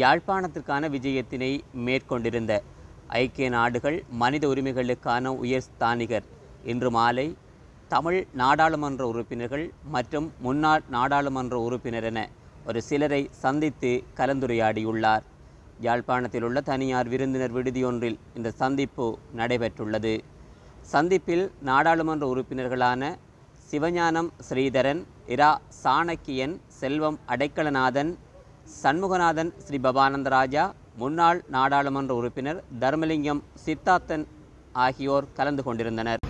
யாழ்ப்பாணத்திற்கான விஜயத்தினை மேற்கொண்டிருந்த ஐக்கிய நாடுகள் மனித உரிமைகளுக்கான உயர் ஸ்தானிகர். இன்று மாலை தமிழ் நாடாளுமன்ற உறுப்பினர்கள் மற்றும் முன்னாள் நாடாளுமன்ற உறுப்பினர் என ஒரு சிலரை சந்தித்து கலந்துரையாடியுள்ளார். யாழ்ப்பாணத்தில் உள்ள தனியார் விருந்தினர் விடுதியொன்றில் இந்த சந்திப்பு நடைபெற்றுள்ளது. சந்திப்பில் நாடாளுமன்ற உறுப்பினர்களான சிவஞானம் ஸ்ரீதரன் இரா சாணக்கியன் செல்வம் அடைக்கலநாதன் சண்முகநாதன் ஸ்ரீ பவானந்தராஜா முன்னாள் நாடாளுமன்ற உறுப்பினர் தர்மலிங்கம் சித்தார்த்தன் ஆகியோர் கலந்து கொண்டிருந்தனர்.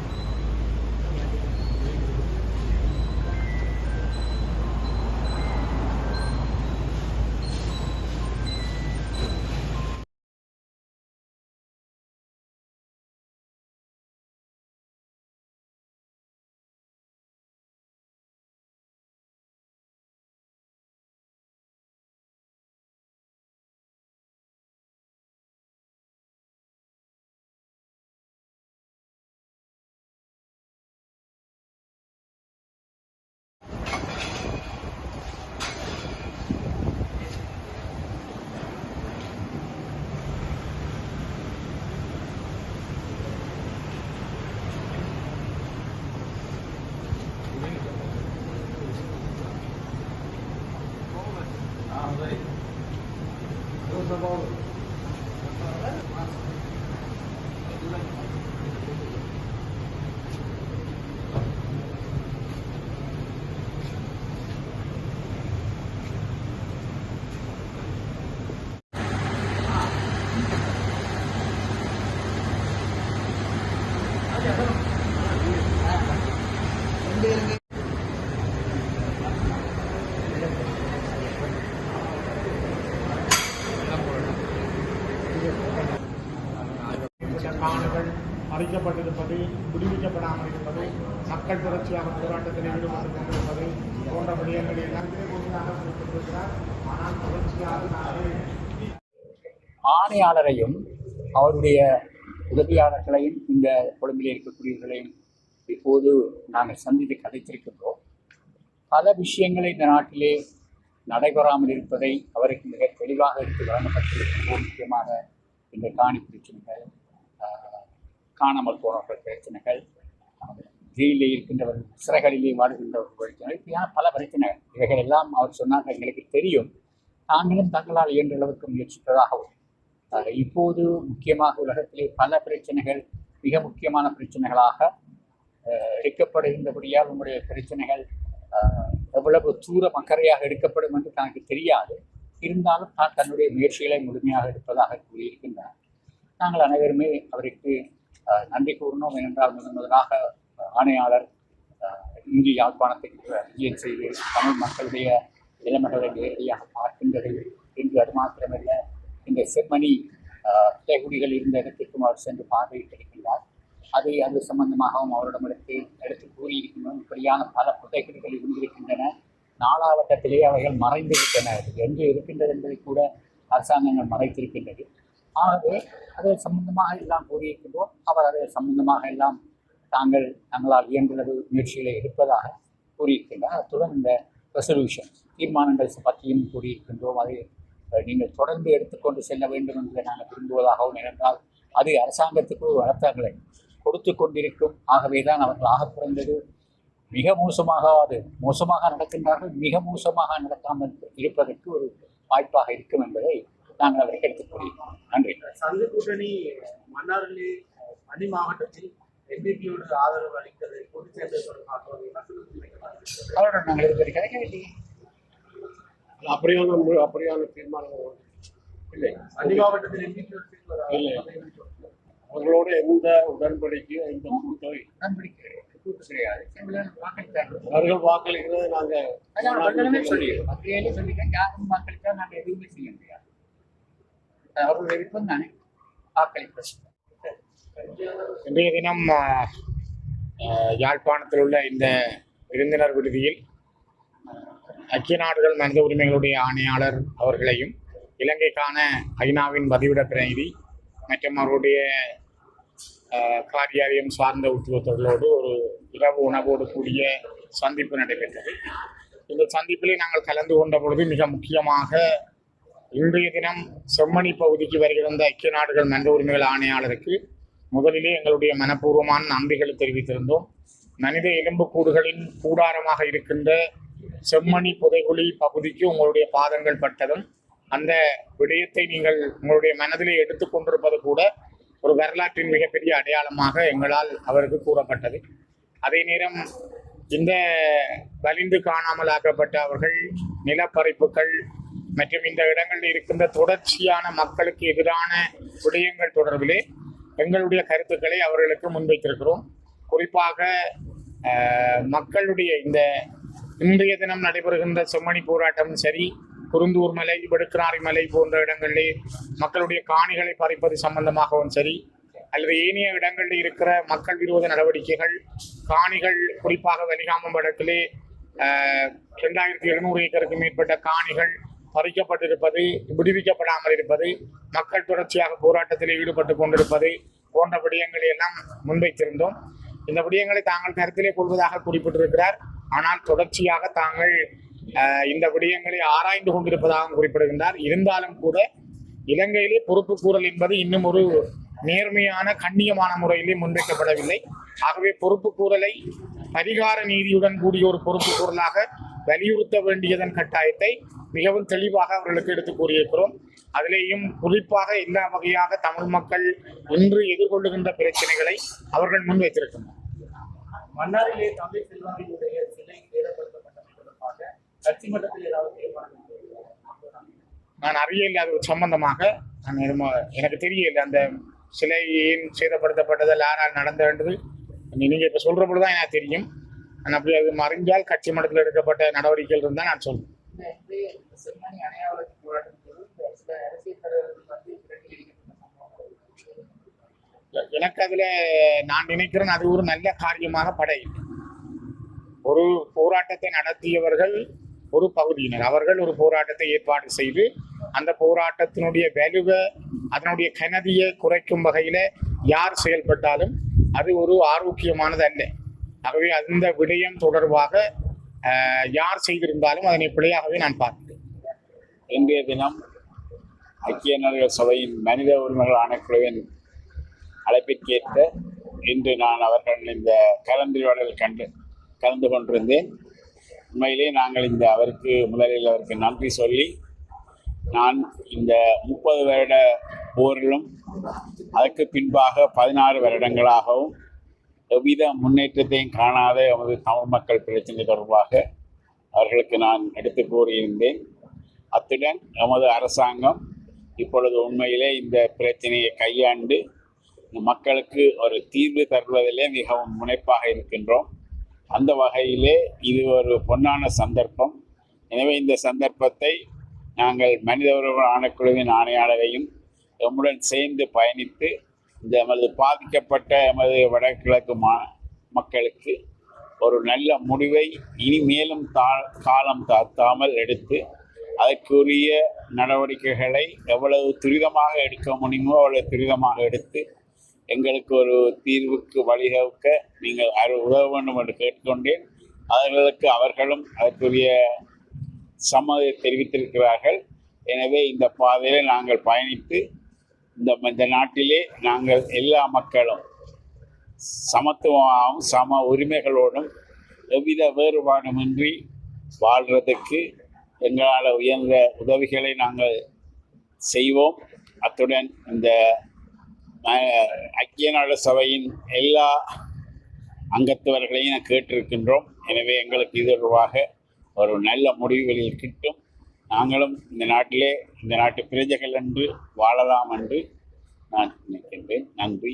moment. காணுகள் அறிக்கப்பட்டிருப்பது விடுவிக்கப்படாமல் இருப்பது மக்கள் தொடர்ச்சியாக போராட்டத்தில் ஈடுபட்டுக் கொண்டிருப்பது போன்ற விடயங்களை எல்லாம் குறிப்பிட்டிருக்கிறார். ஆனால் தொடர்ச்சியாக ஆணையாளரையும் அவருடைய உதவியாளர்களையும் இந்த கொழும்பில் இருக்கக்கூடியவர்களையும் இப்போது நாங்கள் சந்தித்து கதைத்திருக்கின்றோம். பல விஷயங்களை இந்த நாட்டிலே நடைபெறாமல் இருப்பதை அவருக்கு மிக தெளிவாக எடுத்து வழங்கப்பட்டிருக்கின்றோம் முக்கியமாக இந்த காணி பிரச்சனைகள் காணாமல் போனவர்கள் பிரச்சனைகள். ஆஹ், ஜெயிலில் இருக்கின்றவர்கள் சிறைகளிலே வாடுகின்றவர்கள் பிரச்சனைகள். இப்படியான பல பிரச்சனைகள். இவைகள் எல்லாம் அவர் சொன்னார்கள் எங்களுக்கு தெரியும். நாங்களும் தங்களால் இயன்ற அளவுக்கு முயற்சிப்பதாகவும். இப்போது முக்கியமாக உலகத்திலே பல பிரச்சனைகள் மிக முக்கியமான பிரச்சனைகளாக எடுக்கப்படுகின்றபடியால் உங்களுடைய பிரச்சனைகள் எவ்வளவு தூரம் அக்கறையாக எடுக்கப்படும் என்று தனக்கு தெரியாது. இருந்தாலும் தான் தன்னுடைய முயற்சிகளை முழுமையாக எடுப்பதாக கூறியிருக்கின்றார். நாங்கள் அனைவருமே அவருக்கு நன்றி கூறினோம் என்றால் முதன் முதலாக ஆணையாளர் இந்திய யாழ்ப்பாணத்தை யாழ்ப்பாணத்துக்கு விஜயம் செய்து தமிழ் மக்களுடைய நிலைமைகளை நேரடியாக பார்க்கின்றது என்று அது மாத்திரமல்ல இந்த செம்மணி ஆஹ், இருந்த இடத்திற்கும் அவர் சென்று பார்வையிட்டிருக்கின்றார். அதை அது சம்பந்தமாகவும் அவரிடமிருந்து எடுத்து கூறியிருக்கின்றோம். இப்படியான பல புதைகுடிகள் இருந்திருக்கின்றன. நாளாவட்டத்திலே அவைகள் மறைந்திருக்கின்றன. எங்கு இருக்கின்றது என்பதை கூட அரசாங்கங்கள் மறைத்திருக்கின்றது. ஆகவே அது சம்பந்தமாக எல்லாம் கூறியிருக்கின்றோம். அவர் அதை சம்பந்தமாக எல்லாம் தாங்கள் தங்களால் இயன்றளவு முயற்சிகளை எடுப்பதாக கூறியிருக்கின்றார். அத்துடன் இந்த ரெசல்யூஷன் தீர்மானங்கள் பற்றியும் கூறியிருக்கின்றோம். அதை நீங்கள் தொடர்ந்து எடுத்துக்கொண்டு செல்ல வேண்டும் என்பதை நாங்கள் விரும்புவதாகவும் இருந்தால் அது அரசாங்கத்துக்கு ஒரு அர்த்தங்களை கொடுத்து கொண்டிருக்கும். ஆகவே தான் அவர்கள் ஆக குறைந்தது மிக மோசமாக அது மோசமாக நடக்கின்றார்கள் மிக மோசமாக நடக்காமல் இருப்பதற்கு ஒரு வாய்ப்பாக இருக்கும் என்பதை நாங்கள் அவருக்கு எடுத்துக் கூறுகிறோம் நன்றி. சங்கு கூட்டணி மன்னாரிலே மணி மாவட்டத்தில் என்பிபியோடு ஆதரவு அளித்தது பொது தேர்தல் தொடர்பாக. அவருடன் நாங்கள் இருக்கிற கிடைக்கவில்லை அப்படியான அப்படியான தீர்மானங்கள் இல்லை. மணி மாவட்டத்தில் என்பிபியோடு இல்லை. அவர்களோட எந்த உடன்படிக்கையும் எந்த உடன்படிக்கை கூட்டு கிடையாது. அவர்கள் வாக்களிக்கிறதை நாங்கள் அதான் அவர்களுமே சொல்லிடுறோம். அப்படியே சொல்லிட்டேன்? யாரும் வாக்களித்தா நாங்கள் எதுவுமே செய்ய முடியாது. அது அவர்களுடைய விருப்பம் தானே வாக்களிப்பது இன்றைய தினம் யாழ்ப்பாணத்தில் உள்ள இந்த விருந்தினர் விடுதியில் ஐக்கிய நாடுகள் மனித உரிமைகளுடைய ஆணையாளர் அவர்களையும் இலங்கைக்கான ஐநாவின் பதிவிட பிரதிநிதி மற்றும் அவருடைய காரியாலயம் சார்ந்த உத்தியோகத்தர்களோடு ஒரு இரவு உணவோடு கூடிய சந்திப்பு நடைபெற்றது. இந்த சந்திப்பிலே நாங்கள் கலந்து கொண்ட பொழுது மிக முக்கியமாக இன்றைய தினம் செம்மணி பகுதிக்கு வருகிற ஐக்கிய நாடுகள் மனித உரிமைகள் ஆணையாளருக்கு முதலிலே எங்களுடைய மனப்பூர்வமான நன்றிகளை தெரிவித்திருந்தோம். மனித எலும்புக்கூடுகளின் கூடாரமாக இருக்கின்ற செம்மணி புதைகுழி பகுதிக்கு உங்களுடைய பாதங்கள் பட்டதும் அந்த விடயத்தை நீங்கள் உங்களுடைய மனதிலே எடுத்துக்கொண்டிருப்பது கூட ஒரு வரலாற்றின் மிகப்பெரிய அடையாளமாக எங்களால் அவருக்கு கூறப்பட்டது. அதே நேரம் இந்த வலிந்து காணாமல் ஆக்கப்பட்ட அவர்கள் நிலப்பறிப்புகள் மற்றும் இந்த இடங்களில் இருக்கின்ற தொடர்ச்சியான மக்களுக்கு எதிரான விடயங்கள் தொடர்பிலே எங்களுடைய கருத்துக்களை அவர்களுக்கு முன்வைத்திருக்கிறோம். குறிப்பாக மக்களுடைய இந்த இன்றைய தினம் நடைபெறுகின்ற செம்மணி போராட்டமும் சரி குருந்தூர் மலை வெடுக்கனாரி மலை போன்ற இடங்களிலே மக்களுடைய காணிகளை பறிப்பது சம்பந்தமாகவும் சரி அல்லது ஏனைய இடங்களில் இருக்கிற மக்கள் விரோத நடவடிக்கைகள் காணிகள் குறிப்பாக வலிகாமம் வடக்கிலே ரெண்டாயிரத்தி எழுநூறு ஏக்கருக்கு மேற்பட்ட காணிகள் பறிக்கப்பட்டிருப்பது விடுவிக்கப்படாமல் இருப்பது மக்கள் தொடர்ச்சியாக போராட்டத்தில் ஈடுபட்டு கொண்டிருப்பது போன்ற விடயங்களை எல்லாம் முன்வைத்திருந்தோம். இந்த விடயங்களை தாங்கள் கருத்திலே கொள்வதாக குறிப்பிட்டிருக்கிறார். ஆனால் தொடர்ச்சியாக தாங்கள் இந்த விடயங்களை ஆராய்ந்து கொண்டிருப்பதாகவும் குறிப்பிடுகின்றார். இருந்தாலும் கூட இலங்கையிலே பொறுப்பு கூறல் என்பது இன்னும் ஒரு நேர்மையான கண்ணியமான முறையிலே முன்வைக்கப்படவில்லை. ஆகவே பொறுப்பு கூறலை பரிகார நீதியுடன் கூடிய ஒரு பொறுப்பு கூறலாக வலியுறுத்த வேண்டியதன் கட்டாயத்தை மிகவும் தெளிவாக அவர்களுக்கு எடுத்து கூறியிருக்கிறோம். அதிலேயும் குறிப்பாக எல்லா வகையாக தமிழ் மக்கள் இன்று எதிர்கொள்ளுகின்ற பிரச்சனைகளை அவர்கள் முன்வைத்திருக்கின்றனர். மன்னாரிலே தமிழ் செல்வாரியுடைய சிலை சேதப்படுத்தப்பட்டது தொடர்பாக கட்சி மட்டத்தில் ஏதாவது தீர்மானம் இருக்கிறதா? நான் அறியல அது சம்பந்தமாக நான் எனக்கு தெரியல அந்த சிலை ஏன் சேதப்படுத்தப்பட்டது யாரால் நடந்தது நீங்க இப்ப சொல்ற பொழுதுதான் எனக்கு தெரியும். நான் அப்படி அது மறைஞ்சால் கட்சி மட்டத்தில் எடுக்கப்பட்ட நடவடிக்கைகள் இருந்தால் நான் சொல்றேன். இந்த இன்றைய செம்மணி அணையாவளர்ச்சி போராட்டத்தில் இந்த சில அரசியல் தலைவர்கள் வந்து விரட்டி அடிக்கப்பட்ட சம்பவம் எனக்கு அதுல நான் நினைக்கிறேன் அது ஒரு நல்ல காரியமாக படையில்லை ஒரு போராட்டத்தை நடத்தியவர்கள் ஒரு பகுதியினர். அவர்கள் ஒரு போராட்டத்தை ஏற்பாடு செய்து அந்த போராட்டத்தினுடைய வலுவை அதனுடைய கனதியை குறைக்கும் வகையில யார் செயல்பட்டாலும் அது ஒரு ஆரோக்கியமானது அல்ல. ஆகவே அந்த விடயம் தொடர்பாக யார் செய்திருந்தாலும் அதனை பிழையாகவே நான் பார்க்கிறேன். இன்றைய தினம் ஐக்கிய நாடுகள் சபையின் மனித உரிமைகள் ஆணைக்குழுவின் அழைப்பிற்கேற்ற இன்று நான் அவர்கள் இந்த கலந்துரையாடல் கண்டு கலந்து கொண்டிருந்தேன். உண்மையிலே நாங்கள் இந்த அவருக்கு முதலில் அவருக்கு நன்றி சொல்லி நான் இந்த முப்பது வருட போரிலும் அதற்கு பின்பாக பதினாறு வருடங்களாகவும் எவ்வித முன்னேற்றத்தையும் காணாத எமது தமிழ் மக்கள் பிரச்சனை தொடர்பாக அவர்களுக்கு நான் எடுத்து கூறியிருந்தேன். அத்துடன் எமது அரசாங்கம் இப்பொழுது உண்மையிலே இந்த பிரச்சனையை கையாண்டு மக்களுக்கு ஒரு தீர்வு தருவதிலே மிகவும் முனைப்பாக இருக்கின்றோம். அந்த வகையிலே இது ஒரு பொன்னான சந்தர்ப்பம். எனவே இந்த சந்தர்ப்பத்தை நாங்கள் மனித உரிமை ஆணைக்குழுவின் ஆணையாளரையும் எம்முடன் சேர்ந்து பயணித்து இந்த எமது பாதிக்கப்பட்ட எமது வடகிழக்கு மா மக்களுக்கு ஒரு நல்ல முடிவை இனி மேலும் தா காலம் தாத்தாமல் எடுத்து அதற்குரிய நடவடிக்கைகளை எவ்வளவு துரிதமாக எடுக்க முடியுமோ அவ்வளவு துரிதமாக எடுத்து எங்களுக்கு ஒரு தீர்வுக்கு வழிவகுக்க நீங்கள் அரு உதவ வேண்டும் என்று கேட்டுக்கொண்டேன். அவர்களுக்கு அவர்களும் அதற்குரிய சம்மதி தெரிவித்திருக்கிறார்கள். எனவே இந்த பாதையில் நாங்கள் பயணித்து இந்த இந்த நாட்டிலே நாங்கள் எல்லா மக்களும் சமத்துவமாகவும் சம உரிமைகளோடும் எவ்வித வேறுபாடுமின்றி வாழ்கிறதுக்கு எங்களால் உயர்ந்த உதவிகளை நாங்கள் செய்வோம். அத்துடன் இந்த ஐக்கிய நாடு சபையின் எல்லா அங்கத்தவர்களையும் கேட்டிருக்கின்றோம். எனவே எங்களுக்கு இது தொடர்பாக ஒரு நல்ல முடிவுகளில் கிட்டும். நாங்களும் இந்த நாட்டிலே இந்த நாட்டு பிரஜைகள் என்று வாழலாம் என்று நான் நினைக்கின்றேன். நன்றி.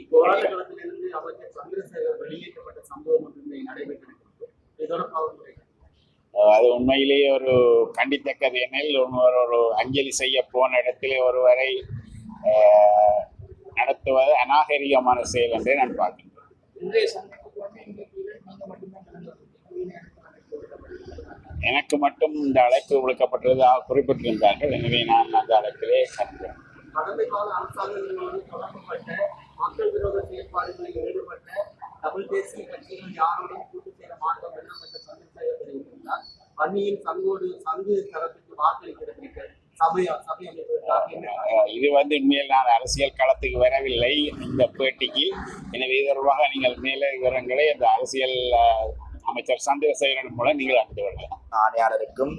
அது உண்மையிலேயே ஒரு கண்டித்தக்கது. எனில் ஒரு ஒரு அஞ்சலி செய்ய போன இடத்திலே ஒருவரை நடத்துவது அநாகரிகமான செயல் என்றே நான் பார்க்கின்றேன். எனக்கு மட்டும் இந்த அழைப்பு விடுக்கப்பட்டதாக குறிப்பிட்டிருந்தார்கள். எனவே நான் அந்த அழைப்பிலே கலந்தேன் கடந்த கால அரசாங்கங்களோடு தொடர்புபட்ட மக்கள் விரோத செயற்பாடுகளில் ஈடுபட்ட தமிழ் தேசிய கட்சிகள் யாரோடும் கூட்டு சேர மாட்டோம் என அமைச்சர் சந்திரசேகர் தெரிவித்திருந்தார். வன்னியின் சங்கோடு சங்கு தரப்புக்கு வாக்களிக்கிறதுக்கு இது வந்து உண்மையில் நான் அரசியல் களத்துக்கு வரவில்லை இந்த பேட்டிக்கு. எனவே இது தொடர்பாக நீங்கள் மேலே விவரங்களை அந்த அரசியல் அமைச்சர் சந்திரசேகரன் மூலம் நீங்கள் அறிந்து கொள்ளலாம். ஆணையாளருக்கும்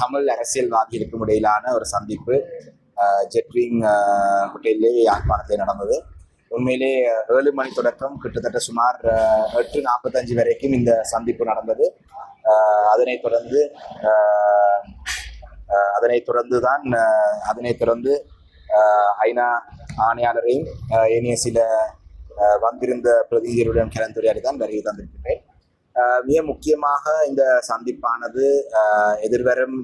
தமிழ் அரசியல்வாதிகளுக்கும் இடையிலான ஒரு சந்திப்பு ஜெட்விங் ஹோட்டலிலே யாழ்ப்பாணத்தில் நடந்தது. உண்மையிலே ஏழு மணி தொடக்கம் கிட்டத்தட்ட சுமார் எட்டு நாற்பத்தஞ்சு வரைக்கும் இந்த சந்திப்பு நடந்தது. அதனைத் தொடர்ந்து அதனைத் தொடர்ந்து தான் அதனைத் தொடர்ந்து ஐநா ஆணையாளரையும் ஏனைய சில வந்திருந்த பிரதிநிதிகளுடன் கலந்துரையாடி தான் வருகை தந்திருக்கின்றேன். மிக முக்கியமாக இந்த சந்திப்பானது எதிர்வரும்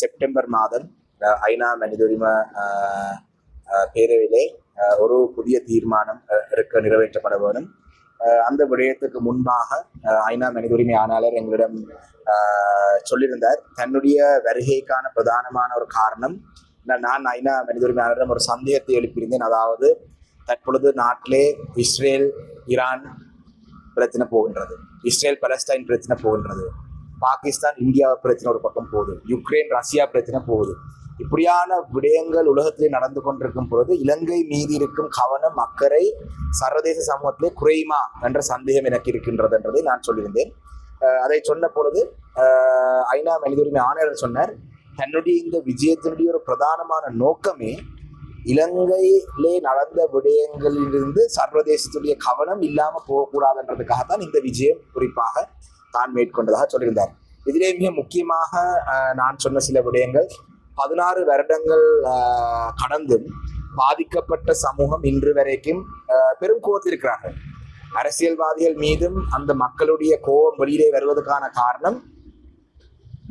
செப்டம்பர் மாதம் ஐநா மனித உரிமை பேரவையிலே ஒரு புதிய தீர்மானம் இருக்க நிறைவேற்றப்பட வேண்டும். அந்த விடயத்துக்கு முன்பாக ஐநா மனித உரிமை ஆணையாளர் எங்களிடம் சொல்லியிருந்தார். தன்னுடைய வருகைக்கான பிரதானமான ஒரு காரணம் நான் ஐநா மனித உரிமை ஆணையரிடம் ஒரு சந்தேகத்தை எழுப்பியிருந்தேன். அதாவது தற்பொழுது நாட்டிலே இஸ்ரேல் ஈரான் பிரச்சனை போகின்றது. இஸ்ரேல் பலஸ்டைன் பிரச்சனை போகின்றது. பாகிஸ்தான் இந்தியா பிரச்சனை ஒரு பக்கம் போகுது. யுக்ரைன் ரஷ்யா பிரச்சனை போகுது. இப்படியான விடயங்கள் உலகத்திலே நடந்து கொண்டிருக்கும் பொழுது இலங்கை மீது இருக்கும் கவனம் அக்கறை சர்வதேச சமூகத்திலே குறையுமா என்ற சந்தேகம் எனக்கு இருக்கின்றது என்றதை நான் சொல்லியிருந்தேன். அதை சொன்ன பொழுது ஐநா மனித உரிமை ஆணையர் சொன்னார் தன்னுடைய இந்த விஜயத்தினுடைய ஒரு பிரதானமான நோக்கமே இலங்கையிலே நடந்த விடயங்களிலிருந்து சர்வதேசத்துடைய கவனம் இல்லாமல் போகக்கூடாதுன்றதுக்காகத்தான் இந்த விஜயம் குறிப்பாக தான் மேற்கொண்டதாக சொல்லியிருந்தார். இதிலே மிக முக்கியமாக நான் சொன்ன சில விடயங்கள் பதினாறு வருடங்கள் கடந்தும் பாதிக்கப்பட்ட சமூகம் இன்று வரைக்கும் பெரும் கோபத்திருக்கிறார்கள் அரசியல்வாதிகள் மீதும் அந்த மக்களுடைய கோபம் வெளியிலே வருவதற்கான காரணம்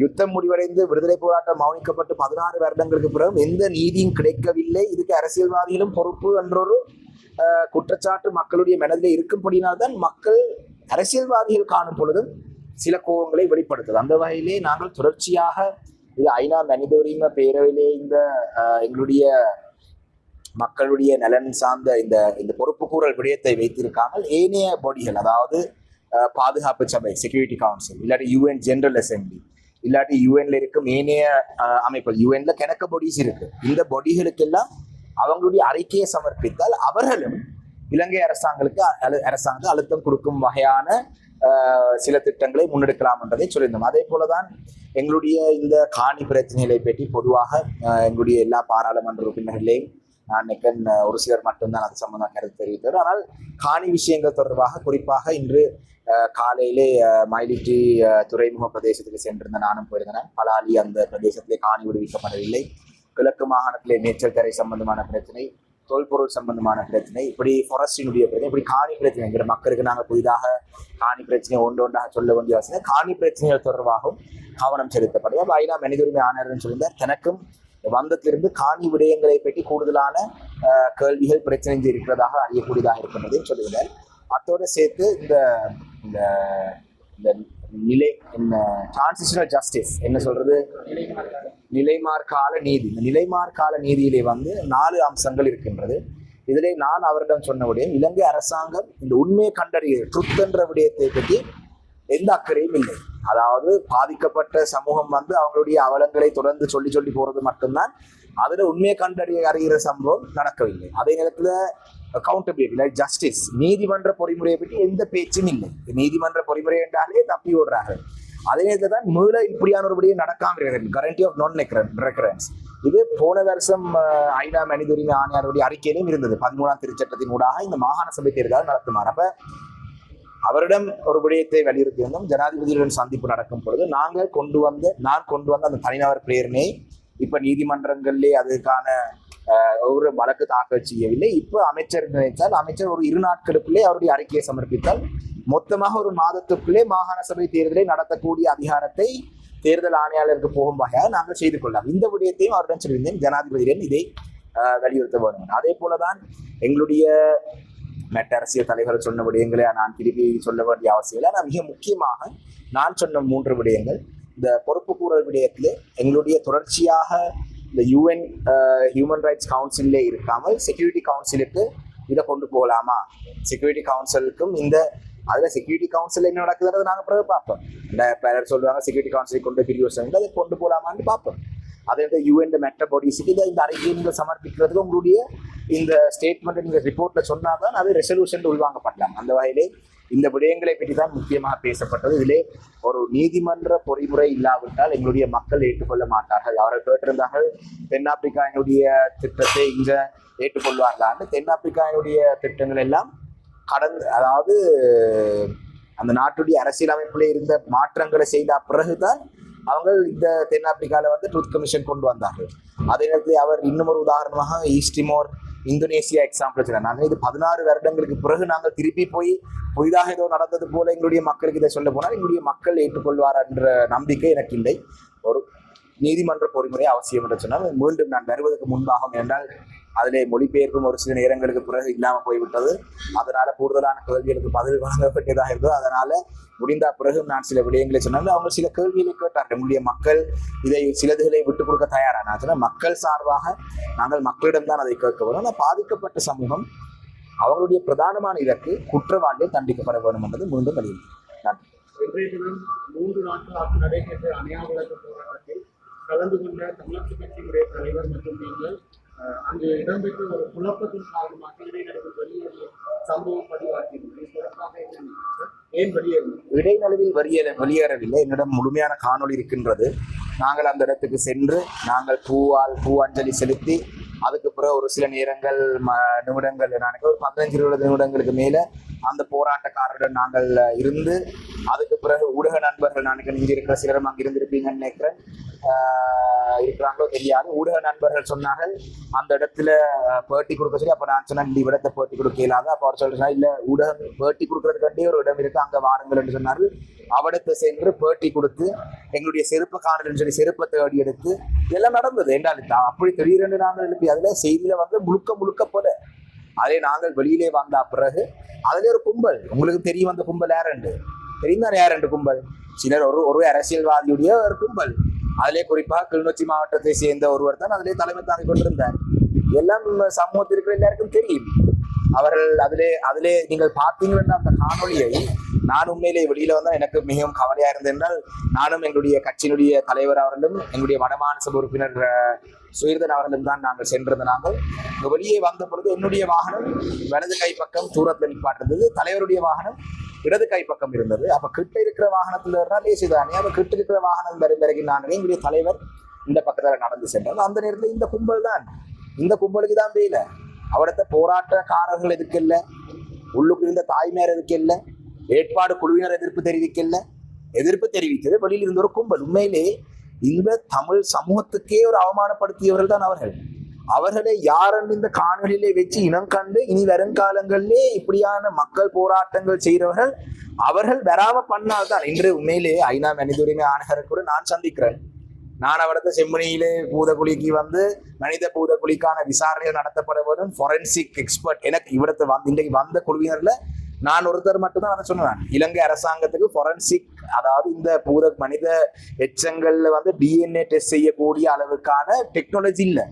யுத்தம் முடிவடைந்து விடுதலை போராட்டம் மௌனிக்கப்பட்டு பதினாறு வருடங்களுக்கு பிறகு எந்த நீதியும் கிடைக்கவில்லை. இதுக்கு அரசியல்வாதிகளும் பொறுப்பு என்றொரு குற்றச்சாட்டு மக்களுடைய மனதில் இருக்கும்படினால்தான் மக்கள் அரசியல்வாதிகள் காணும் பொழுதும் சில கோபங்களை வெளிப்படுத்துது. அந்த வகையிலே நாங்கள் தொடர்ச்சியாக இது ஐநா மனித உரிமை பேரவையிலே இந்த எங்களுடைய மக்களுடைய நலன் சார்ந்த இந்த இந்த பொறுப்புக்கூறல் விடயத்தை வைத்திருக்காமல் ஏனைய பாடிகள் அதாவது பாதுகாப்பு சபை செக்யூரிட்டி கவுன்சில் இல்லாட்டி யூஎன் ஜெனரல் அசம்பிளி இல்லாட்டி யூஎன்ல இருக்கும் ஏனைய அமைப்புகள் யூஎன்ல கணக்கு பாடிஸ் இருக்கு. இந்த பாடிகளுக்கெல்லாம் அவங்களுடைய அறிக்கையை சமர்ப்பித்தால் அவர்களும் இலங்கை அரசாங்கங்களுக்கு அழு- அரசாங்கம் அழுத்தம் கொடுக்கும் வகையான சில திட்டங்களை முன்னெடுக்கலாம் என்றதை சொல்லியிருந்தோம். அதே போலதான் எங்களுடைய இந்த காணி பிரச்சனைகளை பற்றி பொதுவாக எங்களுடைய எல்லா பாராளுமன்ற உறுப்பினர்களையும் நான் ஒரு சிலர் மட்டும்தான் அது சம்பந்தம் கருத்து தெரிவித்தார் ஆனால் காணி விஷயங்கள் தொடர்பாக குறிப்பாக இன்று காலையிலே மயிலிட்டி துறைமுக பிரதேசத்துக்கு சென்றிருந்த நானும் போயிருந்தேன். பலாலி அந்த பிரதேசத்திலே காணி விடுவிக்கப்படவில்லை. கிழக்கு மாகாணத்திலே மேய்ச்சல் தரை சம்பந்தமான பிரச்சனை தொல்பொருள் சம்பந்தமான பிரச்சனை இப்படி ஃபாரஸ்டினுடைய பிரச்சனை இப்படி காணி பிரச்சனை. எங்கிற மக்களுக்கு நாங்கள் புதிதாக காணி பிரச்சனை ஒன்று ஒன்றாக சொல்ல வேண்டிய அவசியம் காணி பிரச்சனைகள் தொடர்பாகவும் கவனம் செலுத்தப்படுது அப்போ ஐநா மனித உரிமை ஆணையர்னு சொல்லியிருந்தார் தனக்கும் வந்தத்திலிருந்து காணி விடயங்களை பற்றி கூடுதலான கேள்விகள் பிரச்சனை இருக்கிறதாக அறியக்கூடியதாக இருக்கின்றதையும் சொல்லுகிறார் அத்தோடு சேர்த்து இந்த இந்த இந்த நிலை என்ன? டிரான்சிஷனல் ஜஸ்டிஸ் என்ன சொல்றது? நிலைமார்கால நீதி இந்த நிலைமார்கால நீதியிலே வந்து நாலு அம்சங்கள் இருக்கின்றது. இதிலே நான் அவரிடம் சொன்ன விடயம் இலங்கை அரசாங்கம் இந்த உண்மையை கண்டறிய ட்ருத் என்ற விடயத்தை பற்றி எந்த அக்கறையும் இல்லை. அதாவது பாதிக்கப்பட்ட சமூகம் வந்து அவங்களுடைய அவலங்களை தொடர்ந்து சொல்லி சொல்லி போறது மட்டும்தான். அதுல உண்மையை கண்டறிய அறிகிற சம்பவம் நடக்கவில்லை. அதே நேரத்துல அக்கௌண்டபிலிட்டி லைக் ஜஸ்டிஸ் நீதிமன்ற பொறிமுறையை பற்றி எந்த பேச்சும் இல்லை. நீதிமன்ற பொறிமுறை என்றாலே தப்பி ஓடுறார்கள். அதே நேரத்தில் தான் மீள இப்படியான ஒரு விடயம் நடக்காம கரண்டி ஆஃப் நான் ரெக்கரன்ஸ் இது போன வருஷம் ஐநா மனித உரிமை ஆணையாளருடைய அறிக்கையிலும் இருந்தது. பதிமூணாம் திருச்சட்டத்தின் ஊடாக இந்த மாகாண சபை தேர்தல் நடத்துமாறு. அப்ப அவரிடம் ஒரு விடயத்தை வலியுறுத்தி வந்தோம் ஜனாதிபதியுடன் சந்திப்பு நடக்கும் பொழுது நாங்கள் கொண்டு வந்த நான் கொண்டு வந்த அந்த தனிநபர் பிரேரணை இப்ப நீதிமன்றங்கள்லேயே அதுக்கான ஒரு வழக்கு தாக்கல் செய்யவில்லை. இப்போ அமைச்சர் நினைத்தால் அமைச்சர் ஒரு இரு நாட்களுக்குள்ளே அவருடைய அறிக்கையை சமர்ப்பித்தால் மொத்தமாக ஒரு மாதத்துக்குள்ளே மாகாண சபை தேர்தலை நடத்தக்கூடிய அதிகாரத்தை தேர்தல் ஆணையாளருக்கு போகும் வகையாக நாங்கள் செய்து கொள்ளலாம். இந்த விடயத்தையும் அவரிடம் சொல்லியிருந்தேன். ஜனாதிபதியிடம் இதை வலியுறுத்த வேண்டும். அதே போலதான் எங்களுடைய மற்ற அரசியல் தலைவர் சொன்ன விடயங்களை நான் திருப்பி சொல்ல வேண்டிய அவசியம் இல்லை. ஆனால் மிக முக்கியமாக நான் சொன்ன மூன்று விடயங்கள் இந்த பொறுப்புக்கூறல் விடயத்திலே எங்களுடைய தொடர்ச்சியாக இந்த யூஎன் ஹியூமன் ரைட்ஸ் கவுன்சிலே இருக்காமல் செக்யூரிட்டி கவுன்சிலுக்கு இதை கொண்டு போகலாமா? செக்யூரிட்டி கவுன்சிலுக்கும் இந்த அதுல செக்யூரிட்டி கவுன்சில் என்ன நடக்குதுன்றது நாங்கள் பிறகு பார்ப்போம். இந்த பேரர் சொல்லுவாங்க செக்யூரிட்டி கவுன்சிலை கொண்டு பிரிவு அதை கொண்டு போகலாமான்னு பார்ப்போம். அதே வந்து யூஎன் மெட்ட பாடிஸுக்கு இதை இந்த அறிக்கையை நீங்கள் சமர்ப்பிக்கிறதுக்கு உங்களுடைய இந்த ஸ்டேட்மெண்ட் நீங்கள் ரிப்போர்ட்டில் சொன்னால் தான் அது ரெசல்யூஷன் உள்வாங்கப்படலாம். அந்த வகையிலே இந்த விடயங்களை பற்றி தான் முக்கியமாக பேசப்பட்டது. இதிலே ஒரு நீதிமன்ற பொறிமுறை இல்லாவிட்டால் எங்களுடைய மக்கள் ஏற்றுக்கொள்ள மாட்டார்கள். அவர்கள் கேட்டிருந்தார்கள் தென்னாப்பிரிக்காவினுடைய திட்டத்தை இங்க ஏற்றுக்கொள்வார்களான்னு தென்னாப்பிரிக்காவினுடைய திட்டங்கள் எல்லாம் கடந்த அதாவது அந்த நாட்டுடைய அரசியலமைப்பில் இருந்த மாற்றங்களை செய்த பிறகுதான் அவங்க இந்த தென்னாப்பிரிக்காவில் வந்து ட்ரூத் கமிஷன் கொண்டு வந்தார்கள். அதே நேரத்தில் அவர் இன்னும் ஒரு உதாரணமாக ஈஸ்டிமோர் இந்தோனேசியா எக்ஸாம்பிள் சொன்னார் நாங்கள் இது பதினாறு வருடங்களுக்கு பிறகு நாங்கள் திருப்பி போய் புதிதாக ஏதோ நடந்தது போல எங்களுடைய மக்களுக்கு இதை சொல்ல போனால் எங்களுடைய மக்கள் ஏற்றுக்கொள்வார் என்ற நம்பிக்கை எனக்கு இல்லை. ஒரு நீதிமன்ற பொறிமுறை அவசியம் என்று சொன்னால் மீண்டும் நான் வருவதற்கு முன்பாகும் என்றால் அதிலே மொழிபெயர்ப்பும் ஒரு சில நேரங்களுக்கு பிறகு இல்லாமல் போய்விட்டது. அதனால கூடுதலான கேள்விகளுக்கு பதில் வழங்க வேண்டியதாக இருந்தது. அதனால முடிந்த பிறகு நான் சில விடயங்களை சொன்னாலும் அவங்க சில கேள்விகளை கேட்டார்கள். நம்முடைய மக்கள் இதை சிலதுகளை விட்டுக் கொடுக்க தயாரான அதனால் மக்கள் சார்பாக நாங்கள் மக்களிடம் தான் அதை கேட்க வேணும் ஆனால் பாதிக்கப்பட்ட சமூகம் அவர்களுடைய பிரதானமான இலக்கு குற்றவாளியை தண்டிக்கப்பட வேண்டும் என்பது மீண்டும் வலியுறுத்தி. நன்றி. இன்றைய தினம் மூன்று நாட்களாக நடைபெற்ற அணையாவிளக்கு போராட்டத்தில் கலந்து கொண்ட தமிழக கட்சியினுடைய தலைவர் மற்றும் நீங்கள் அங்கு இடம்பெற்ற ஒரு குழப்பத்தின் காரணமாக இடைநடுவில் வெளியேறிய சம்பவம் பதிவாகியிருந்தது ஏன் வெளியேறினது இடைநடுவில் வெளியே வெளியேறவில்லை. என்னிடம் முழுமையான காணொளி இருக்கின்றது. நாங்கள் அந்த இடத்துக்கு சென்று நாங்கள் பூவால் பூ அஞ்சலி செலுத்தி அதுக்கு பிறகு ஒரு சில நேரங்கள் ம நிமிடங்கள் நினைக்க ஒரு பதினஞ்சு இருபது நிமிடங்களுக்கு மேலே அந்த போராட்டக்காரருடன் நாங்கள் இருந்து அதுக்கு பிறகு ஊடக நண்பர்கள் நான் நினைக்கிறேன் இங்கே இருக்கிற சிலரும் அங்கே இருந்திருப்பீங்கன்னு நினைக்கிறேன் இருக்கிறாங்களோ தெரியாது. ஊடக நண்பர்கள் சொன்னார்கள் அந்த இடத்துல பேட்டி கொடுக்க சொல்லி அப்போ நான் சொன்னேன் இந்த இடத்தை பேட்டி கொடுக்க இயலாது அப்போ அவர் சொல்றாரு இல்லை ஊடகம் பேட்டி கொடுக்கறதுக்காண்டே ஒரு இடம் இருக்கு அங்கே வாருங்கள் என்று சொன்னார்கள். அவடத்தை சென்று பேட்டி கொடுத்து எங்களுடைய செருப்பு காணலன்னு சொல்லி செருப்பை தேடி எடுத்து இதெல்லாம் நடந்தது. என்றால் அப்படி திடீரென்று நாங்கள் எழுப்பி அதில் செய்தியில வந்து முழுக்க முழுக்க போல. அதே நாங்கள் வெளியிலே வந்த பிறகு அதிலே ஒரு கும்பல். உங்களுக்கு தெரியும் அந்த கும்பல் யாருண்டு தெரியும் தானே ரெண்டு கும்பல்? சிலர் ஒரு ஒரு அரசியல்வாதியுடைய ஒரு கும்பல். அதிலே குறிப்பாக கிளிநொச்சி மாவட்டத்தை சேர்ந்த ஒருவர் தான் அதிலே தலைமை தாங்கி கொண்டிருந்தார். எல்லாம் சமூகத்தில் இருக்கிற எல்லாருக்கும் தெரியும். அவர்கள் அதிலே அதிலே நீங்கள் பார்த்தீங்கன்னா அந்த காணொலியை நான் உண்மையிலே வெளியில வந்தால் எனக்கு மிகவும் கவலையா இருந்தது என்றால் நானும் எங்களுடைய கட்சியினுடைய தலைவர் அவர்களும் எங்களுடைய வடமாநில உறுப்பினர் சுயர்தன் அவர்களும் தான் நாங்கள் சென்றிருந்த நாங்கள். வெளியே வந்த பொழுது என்னுடைய வாகனம் வலது கை பக்கம் தூரத்தில் நிற்பாட்டிருந்தது தலைவருடைய வாகனம் இடது கை பக்கம் இருந்தது. அப்ப கிட்ட இருக்கிற வாகனத்துல இருந்தால் லேசுதானே அப்ப கிட்ட இருக்கிற வாகனம் வரும் வரைக்கும் நான் எங்களுடைய தலைவர் இந்த பக்கத்துல நடந்து சென்றார். அந்த நேரத்துல இந்த கும்பல் தான். இந்த கும்பலுக்கு தான் வேலை. அவடத்த போராட்டக்காரர்கள் எதுக்கு இல்லை? உள்ளுக்கு இருந்த தாய்மையார் எதுக்கு இல்லை? ஏற்பாடு குழுவினர் எதிர்ப்பு தெரிவிக்கல எதிர்ப்பு தெரிவித்தது வெளியில் இருந்த ஒரு கும்பல். உண்மையிலே இந்த தமிழ் சமூகத்துக்கே ஒரு அவமானப்படுத்தியவர்கள் தான் அவர்கள். அவர்களை யாருன்னு இந்த காணொலியிலே வச்சு இனம் கண்டு இனி வருங்காலங்களிலே இப்படியான மக்கள் போராட்டங்கள் செய்கிறவர்கள் அவர்கள் வராம பண்ணால்தான். இன்று உண்மையிலே ஐநா மனித உரிமை ஆணையரை கூட நான் சந்திக்கிறேன். நான் அவரது செம்மணியிலே பூதகுழிக்கு வந்து மனித பூதகுழிக்கான விசாரணைகள் நடத்தப்பட வேண்டும். ஃபொரன்சிக் எக்ஸ்பர்ட் எனக்கு இவிடத்து வந்து இன்றைக்கு வந்த குழுவினர்ல நான் ஒருத்தர் மட்டும்தான் அதை சொன்னேன். இலங்கை அரசாங்கத்துக்கு ஃபொரன்சிக் அதாவது இந்த பூத மனித எச்சங்கள்ல வந்து டிஎன்ஏ டெஸ்ட் செய்யக்கூடிய அளவுக்கான டெக்னாலஜி இல்லை.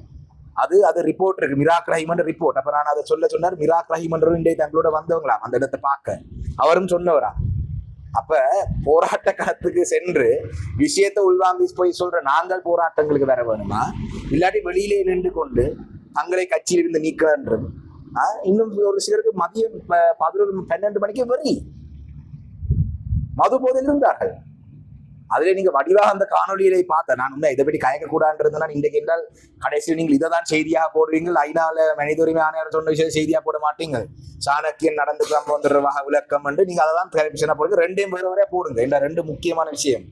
அது அது ரிப்போர்ட் இருக்கு. மிராக் ரஹீமன் ரிப்போர்ட் அப்ப நான் அதை சொல்ல சொன்னார் மிராக் ரஹீமன் இன்றைய தங்களோட வந்தவங்களா? அந்த இடத்தை பார்க்க. அவரும் சொன்னவரா? அப்ப போராட்ட களத்துக்கு சென்று விஷயத்தை உள்வாங்கி போய் சொல்ற நாங்கள் போராட்டங்களுக்கு வர வேணுமா? இல்லாட்டி வெளியிலே நின்று கொண்டு தங்களை கட்சியிலிருந்து நீக்கிறன்றது ஆஹ் இன்னும் ஒரு சிலருக்கு மதியம் பதினொன்று பன்னெண்டு மணிக்கு வரி. மது போதையில் இருந்தார்கள். அதுல நீங்க வடிவாக அந்த காணொலியை பார்த்த நான் உண்மை இதை பற்றி கயக்க கூடாதுன்றதுனா இன்றைக்கு என்றால் கடைசியில் நீங்கள் இதை தான் செய்தியாக போடுவீங்க ஐநால மனித உரிமை ஆணையர் சொன்ன விஷயம் செய்தியாக போட மாட்டீங்க சாணக்கியன் நடந்து சம்பவம் தொடர்பாக விளக்கம் என்று நீங்க அதை தான் டெலிவிஷனா போடுங்க. ரெண்டையும் வேறு வரையா போடுங்க. இந்த ரெண்டு முக்கியமான விஷயம்.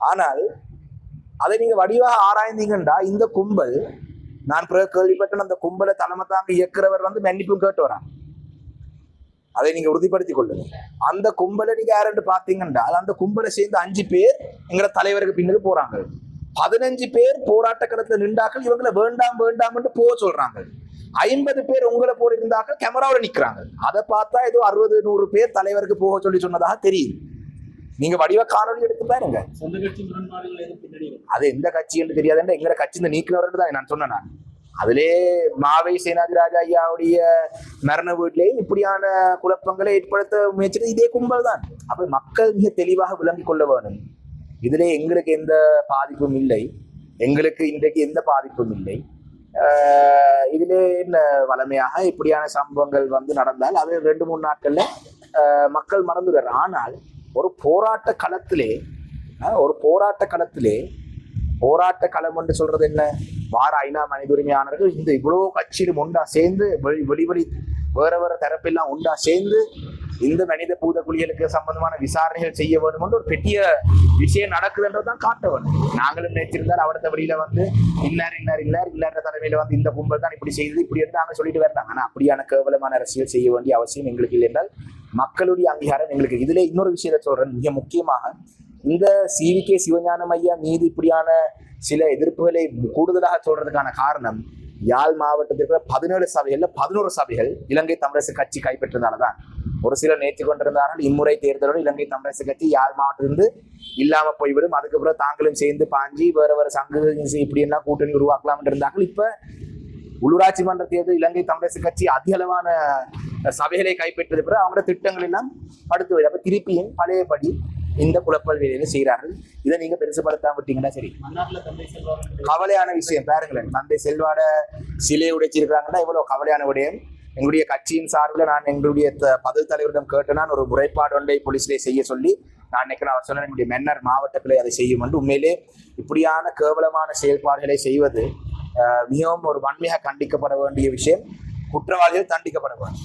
ஆனால் அதை நீங்க வடிவாக ஆராய்ந்தீங்கன்றா இந்த கும்பல் நான் பிறகு கேள்விப்பட்டேன் அந்த கும்பலை தலைமை தாங்க இயக்குறவர் வந்து மன்னிப்பும் கேட்டு வரான் அதை நீங்க உறுதிப்படுத்திக் கொள்ளுங்க. அந்த கும்பலை நீங்க யாருன்னு பாத்தீங்கன்னா அந்த கும்பலை சேர்ந்து அஞ்சு பேர் எங்கட தலைவருக்கு பின்னுக்கு போறாங்க. பதினஞ்சு பேர் போராட்ட களத்துல நின்றாக்கள் இவங்களை வேண்டாம் வேண்டாம்னு போக சொல்றாங்க. ஐம்பது பேர் உங்களை போல இருந்தாக்கள் கேமராவோட நிக்கிறாங்க. அதை பார்த்தா ஏதோ அறுபது நூறு பேர் தலைவருக்கு போக சொல்லி சொன்னதாக தெரியும் நீங்க வடிவ காணொலி எடுத்து பாருங்க. அது எந்த கட்சி என்று தெரியாதுன்ற எங்களை கட்சி இந்த நீக்கினவர்னு தான் நான் சொன்னேன் நான். அதிலே மாவை சேனாதிராஜ ஐயாவுடைய மரண வீட்டிலேயும் இப்படியான குழப்பங்களை ஏற்படுத்த முயற்சித்தது இதே கும்பல் தான் அப்ப மக்கள் மிக தெளிவாக விளங்கிக் கொள்ள வேணும் இதிலே எங்களுக்கு எந்த பாதிப்பும் இல்லை. எங்களுக்கு இன்றைக்கு எந்த பாதிப்பும் இல்லை. இதிலே என்ன வளமையாக இப்படியான சம்பவங்கள் வந்து நடந்தால் அது ரெண்டு மூணு நாட்கள்ல மக்கள் மறந்துடுறார் ஆனால் ஒரு போராட்ட களத்திலே ஒரு போராட்ட களத்திலே போராட்ட களம் என்று சொல்றது என்ன? வார ஐநா மனித உரிமையாளர்கள் இந்த இவ்வளோ கட்சியிலும் ஒன்றா சேர்ந்து வெளி வெளி வேற வேற தரப்பெல்லாம் ஒன்றா சேர்ந்து இந்த மனித பூத குழிகளுக்கு சம்பந்தமான விசாரணைகள் செய்ய வேண்டும் என்று ஒரு பெரிய விஷயம் நடக்குதுன்றதான் காட்ட வேண்டும். நாங்களும் நினைச்சிருந்தால் அவரது வழியில வந்து இன்னார் இன்னார் இன்னார் இல்லாத தலைமையில வந்து இந்த கும்பல் தான் இப்படி செய்தது இப்படி என்று நாங்கள் சொல்லிட்டு வரலாம். ஆனா அப்படியான கேவலமான அரசியல் செய்ய வேண்டிய அவசியம் எங்களுக்கு இல்லை என்றால் மக்களுடைய அங்கீகாரம் எங்களுக்கு. இதுல இன்னொரு விஷயத்தை சொல்றேன். மிக முக்கியமாக இந்த சிவிகே சிவஞானம் ஐயா மீது இப்படியான சில எதிர்ப்புகளை கூடுதலாக சொல்றதுக்கான காரணம் யாழ் மாவட்டத்திற்கு பதினேழு சபைகள்ல பதினோரு சபைகள் இலங்கை தமிழரசு கட்சி கைப்பற்றதாலதான் ஒரு சிலர் நேற்று கொண்டிருந்தார்கள் இம்முறை தேர்தலோடு இலங்கை தமிழரசு கட்சி யாழ் மாவட்டத்திலிருந்து இல்லாம போய்விடும். அதுக்கப்புறம் தாங்களும் சேர்ந்து பாஞ்சி வேற வேற சங்கு இப்படி எல்லாம் கூட்டணி உருவாக்கலாம் இருந்தார்கள். இப்ப உள்ளூராட்சி மன்ற தேர்தல் இலங்கை தமிழரசு கட்சி அதிக அளவான சபைகளை கைப்பற்றியது பிறகு அவங்களோட திட்டங்கள் எல்லாம் படுத்து அப்ப திருப்பியும் பழையபடி இந்த குழப்பல் வேலையில செய்கிறார்கள்? இதை நீங்க பெருசுபடுத்தாம விட்டீங்கன்னா சரி. கவலையான விஷயம் பாருங்களேன். தந்தை செல்வாட சிலையை உடைச்சிருக்கிறாங்கன்னா இவ்வளவு கவலையான விடயம். எங்களுடைய கட்சியின் சார்பில் நான் எங்களுடைய த- பதில் தலைவரிடம் கேட்டு நான் ஒரு முறைப்பாடு ஒன்றை போலீஸிலே செய்ய சொல்லி நான் நினைக்கிறேன் அவர் சொன்ன எங்களுடைய மன்னர் மாவட்டத்திலே அதை செய்யும் என்று உண்மையிலே இப்படியான கேவலமான செயல்பாடுகளை செய்வது மிகவும் ஒரு வன்மையாக கண்டிக்கப்பட வேண்டிய விஷயம். குற்றவாளிகள் தண்டிக்கப்பட வேண்டும்.